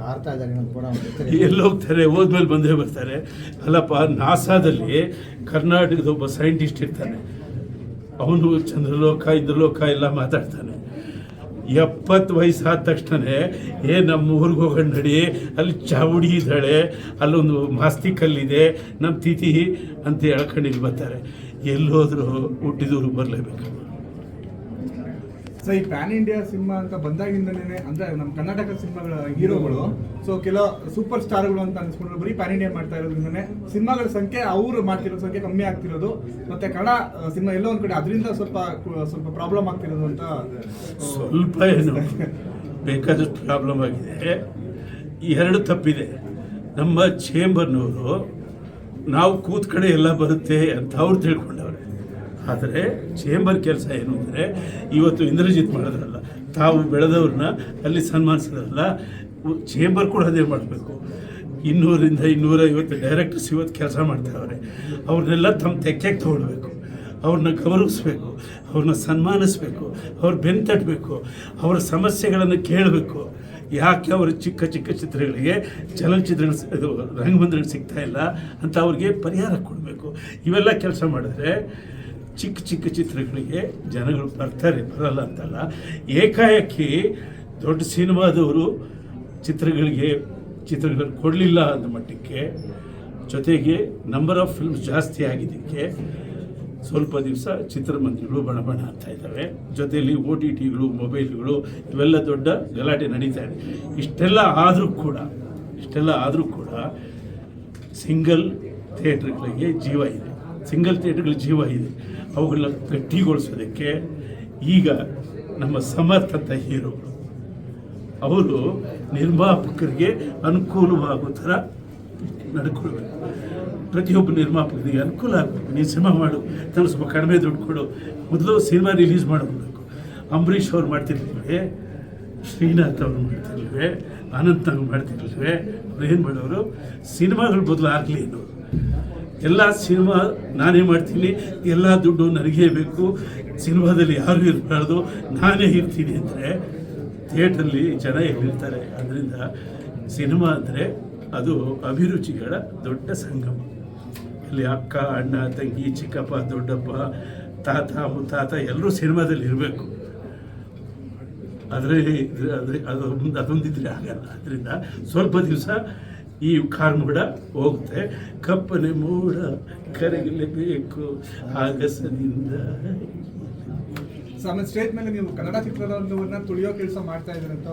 ಆರ್ತಾ ಇದ್ದಾರೆ. ಎಲ್ಲಿ ಹೋಗ್ತಾರೆ, ಹೋದ್ಮೇಲೆ ಬಂದೇ ಬರ್ತಾರೆ. ಅಲ್ಲಪ್ಪ, ನಾಸಾದಲ್ಲಿ ಕರ್ನಾಟಕದ ಒಬ್ಬ ಸೈಂಟಿಸ್ಟ್ ಇರ್ತಾನೆ. ಅವನು ಚಂದ್ರಲೋಕ, ಇಂದ್ರಲೋಕ ಎಲ್ಲ ಮಾತಾಡ್ತಾನೆ. ಎಪ್ಪತ್ತು ವಯಸ್ಸಾದ ತಕ್ಷಣ ಏ, ನಮ್ಮ ಊರಿಗೆ ಹೋಗೋಣ ನಡಿ, ಅಲ್ಲಿ ಚಾವುಡಿ ಇದ್ದಾಳೆ, ಅಲ್ಲೊಂದು ಮಾಸ್ತಿ ಕಲ್ಲಿದೆ ನಮ್ಮ ತಿಥಿ ಅಂತ ಹೇಳ್ಕೊಂಡು ಇಲ್ಲಿ ಬರ್ತಾರೆ. ಎಲ್ಲೋದ್ರು ಹುಟ್ಟಿದೂರು ಬರಲೇಬೇಕು. ಸೊ ಈ ಪ್ಯಾನ್ ಇಂಡಿಯಾ ಸಿನಿಮಾ ಅಂತ ಬಂದಾಗಿಂದನೇ ಅಂದ್ರೆ ನಮ್ಮ ಕರ್ನಾಟಕ ಸಿನಿಮಾಗಳ ಹೀರೋಗಳು ಸೊ ಕೆಲವು ಸೂಪರ್ ಸ್ಟಾರ್ಗಳು ಅಂತ ಅನ್ಸ್ಕೊಂಡ್ರೆ ಬರೀ ಪ್ಯಾನ್ ಇಂಡಿಯಾ ಮಾಡ್ತಾ ಇರೋದ್ರಿಂದನೇ ಸಿನಿಮಾಗಳ ಸಂಖ್ಯೆ ಅವರು ಮಾಡ್ತಿರೋ ಸಂಖ್ಯೆ ಕಮ್ಮಿ ಆಗ್ತಿರೋದು. ಮತ್ತೆ ಕನ್ನಡ ಸಿನಿಮಾ ಎಲ್ಲೋ ಒಂದ್ ಕಡೆ ಅದರಿಂದ ಸ್ವಲ್ಪ ಸ್ವಲ್ಪ ಪ್ರಾಬ್ಲಮ್ ಆಗ್ತಿರೋದು ಅಂತ ಸ್ವಲ್ಪ ಏನು ಬೇಕಾದಷ್ಟು ಪ್ರಾಬ್ಲಮ್ ಆಗಿದೆ. ಈ ಎರಡು ತಪ್ಪಿದೆ. ನಮ್ಮ ಚೇಂಬರ್ನವರು ನಾವು ಕೂತ್ಕಡೆ ಎಲ್ಲ ಬರುತ್ತೆ ಅಂತ ಅವ್ರು ತಿಳ್ಕೊಂಡವ್ರೆ. ಆದರೆ ಚೇಂಬರ್ ಕೆಲಸ ಏನು ಅಂದರೆ ಇವತ್ತು ಇಂದ್ರಜಿತ್ ಮಾಡಿದ್ರಲ್ಲ, ತಾವು ಬೆಳೆದವ್ರನ್ನ ಅಲ್ಲಿ ಸನ್ಮಾನಿಸಿದ್ರಲ್ಲ ಚೇಂಬರ್ ಕೂಡ ಅದೇ ಮಾಡಬೇಕು. ಇನ್ನೂರಿಂದ ಇನ್ನೂರೈವತ್ತು ಡೈರೆಕ್ಟರ್ಸ್ ಇವತ್ತು ಕೆಲಸ ಮಾಡ್ತಾವ್ರೆ. ಅವ್ರನ್ನೆಲ್ಲ ತಮ್ಮ ತೆಕ್ಕೆಗೆ ತೊಗೊಳ್ಬೇಕು. ಅವ್ರನ್ನ ಗೌರವಿಸ್ಬೇಕು. ಅವ್ರನ್ನ ಸನ್ಮಾನಿಸ್ಬೇಕು. ಅವ್ರ ಬೆನ್ ತಟ್ಟಬೇಕು ಅವರ ಸಮಸ್ಯೆಗಳನ್ನು ಕೇಳಬೇಕು. ಯಾಕೆ ಅವರ ಚಿಕ್ಕ ಚಿಕ್ಕ ಚಿತ್ರಗಳಿಗೆ ಚಲನಚಿತ್ರಗಳು ಸ- ಇದು ರಂಗಮಂದಿರಗಳು ಸಿಗ್ತಾ ಇಲ್ಲ ಅಂತ ಅವ್ರಿಗೆ ಪರಿಹಾರ ಕೊಡಬೇಕು. ಇವೆಲ್ಲ ಕೆಲಸ ಮಾಡಿದ್ರೆ ಚಿಕ್ಕ ಚಿಕ್ಕ ಚಿತ್ರಗಳಿಗೆ ಜನಗಳು ಬರ್ತಾರೆ, ಬರಲ್ಲ ಅಂತಲ್ಲ. ಏಕಾಏಕಿ ದೊಡ್ಡ ಸಿನಿಮಾದವರು ಚಿತ್ರಗಳಿಗೆ ಚಿತ್ರಗಳನ್ನು ಕೊಡಲಿಲ್ಲ ಅಂದ ಮಟ್ಟಕ್ಕೆ ಜೊತೆಗೆ ನಂಬರ್ ಆಫ್ ಫಿಲ್ಮ್ಸ್ ಜಾಸ್ತಿ ಆಗಿದ್ದಕ್ಕೆ ಸ್ವಲ್ಪ ದಿವಸ ಚಿತ್ರಮಂದಿರಗಳು ಬಣ ಬಣ ಅಂತ ಇದ್ದಾವೆ. ಜೊತೆಯಲ್ಲಿ ಓ ಟಿ ಟಿಗಳು ಮೊಬೈಲ್ಗಳು ಇವೆಲ್ಲ ದೊಡ್ಡ ಗಲಾಟೆ ನಡೀತಾ ಇದೆ. ಇಷ್ಟೆಲ್ಲ ಆದರೂ ಕೂಡ, ಇಷ್ಟೆಲ್ಲ ಆದರೂ ಕೂಡ ಸಿಂಗಲ್ ಥಿಯೇಟ್ರ್ಗಳಿಗೆ ಜೀವ ಇದೆ. ಸಿಂಗಲ್ ಥಿಯೇಟ್ರ್ಗಳ ಜೀವ ಇದೆ. ಅವುಗಳನ್ನ ಗಟ್ಟಿಗೊಳಿಸೋದಕ್ಕೆ ಈಗ ನಮ್ಮ ಸಮರ್ಥ ಅಂತ ಹೀರೋಗಳು ಅವರು ನಿರ್ಮಾಪಕರಿಗೆ ಅನುಕೂಲವಾಗೋ ಥರ ನಡ್ಕೊಳ್ಬೇಕು. ಪ್ರತಿಯೊಬ್ಬ ನಿರ್ಮಾಪಕರಿಗೆ ಅನುಕೂಲ ಆಗಬೇಕು. ನೀನು ಸಿನಿಮಾ ಮಾಡು. ನಾನು ಸ್ವಲ್ಪ ಕಡಿಮೆ ದುಡ್ಡು ಕೊಡು. ಮೊದಲು ಸಿನಿಮಾ ರಿಲೀಸ್ ಮಾಡಬೇಕು ಅಂಬರೀಷ್ ಅವ್ರು ಮಾಡ್ತಿರ್ಲಿಲ್ವೇ? ಶ್ರೀನಾಥ್ ಅವರು ಮಾಡ್ತಿರ್ಲಿಲ್ವೇ? ಅನಂತ್ ಅವ್ರು ಮಾಡ್ತಿರ್ಲಿಲ್ವೇ? ಅವ್ರು ಏನು ಮಾಡೋರು? ಸಿನಿಮಾಗಳು ಬದಲು ಆಗಲಿ ಅನ್ನೋರು. ಎಲ್ಲ ಸಿನಿಮಾ ನಾನೇ ಮಾಡ್ತೀನಿ, ಎಲ್ಲ ದುಡ್ಡು ನನಗೇ ಬೇಕು, ಸಿನಿಮಾದಲ್ಲಿ ಯಾರು ಇರಬಾರ್ದು, ನಾನೇ ಇರ್ತೀನಿ ಅಂದರೆ ಥಿಯೇಟ್ರಲ್ಲಿ ಜನ ಎಲ್ಲಿರ್ತಾರೆ? ಅದರಿಂದ ಸಿನಿಮಾ ಅಂದರೆ ಅದು ಅಭಿರುಚಿಗಳ ದೊಡ್ಡ ಸಂಗಮ. ಅಲ್ಲಿ ಅಕ್ಕ, ಅಣ್ಣ, ತಂಗಿ, ಚಿಕ್ಕಪ್ಪ, ದೊಡ್ಡಪ್ಪ, ತಾತ, ಮುತ್ತಾತ ಎಲ್ಲರೂ ಸಿನಿಮಾದಲ್ಲಿ ಇರಬೇಕು. ಆದರೆ ಅದೊಂದು ಅದೊಂದಿದ್ರೆ ಆಗಲ್ಲ. ಅದರಿಂದ ಸ್ವಲ್ಪ ದಿವಸ ಈ ಕಾರ್ಮೋಡ ಹೋಗುತ್ತೆ ಕಪ್ಪನೆ ಮೂಡ ಕರಗಲೇಬೇಕು ಆಗಸದಿಂದ. ಸ್ಟೇಜ್ ಮೇಲೆ ನೀವು ಕನ್ನಡ ಚಿತ್ರರಂಗವನ್ನು ತುಳಿಯೋ ಕೆಲಸ ಮಾಡ್ತಾ ಇದ್ದೀರಂತ